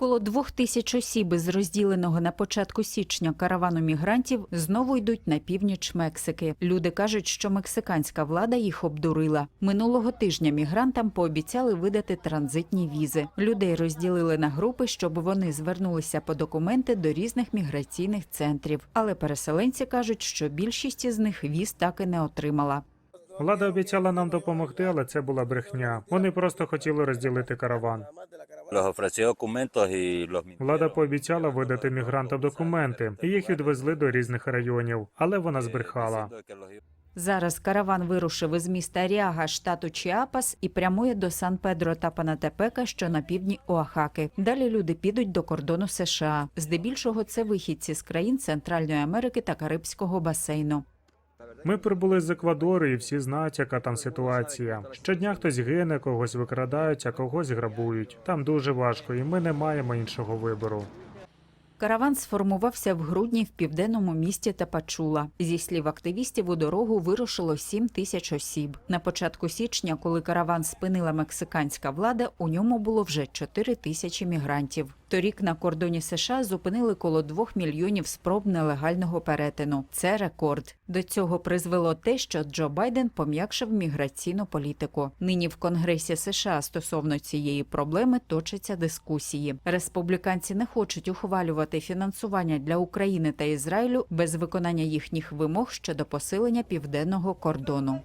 Коло двох тисяч осіб із розділеного на початку січня каравану мігрантів знову йдуть на північ Мексики. Люди кажуть, що мексиканська влада їх обдурила. Минулого тижня мігрантам пообіцяли видати транзитні візи. Людей розділили на групи, щоб вони звернулися по документи до різних міграційних центрів. Але переселенці кажуть, що більшість із них віз так і не отримала. Влада обіцяла нам допомогти, але це була брехня. Вони просто хотіли розділити караван. Влада пообіцяла видати мігрантам документи, і їх відвезли до різних районів, але вона збрехала. Зараз караван вирушив із міста Ріага, штату Чіапас, і прямує до Сан-Педро та Панатепека, що на півдні Оахаки. Далі люди підуть до кордону США. Здебільшого це вихідці з країн Центральної Америки та Карибського басейну. Ми прибули з Еквадору, і всі знають, яка там ситуація. Щодня хтось гине, когось викрадають, а когось грабують. Там дуже важко, і ми не маємо іншого вибору. Караван сформувався в грудні в південному місті Тапачула. Зі слів активістів, у дорогу вирушило 7 тисяч осіб. На початку січня, коли караван спинила мексиканська влада, у ньому було вже 4 тисячі мігрантів. Торік на кордоні США зупинили коло 2 мільйонів спроб нелегального перетину. Це рекорд. До цього призвело те, що Джо Байден пом'якшив міграційну політику. Нині в Конгресі США стосовно цієї проблеми точаться дискусії. Республіканці не хочуть ухвалювати фінансування для України та Ізраїлю без виконання їхніх вимог щодо посилення південного кордону.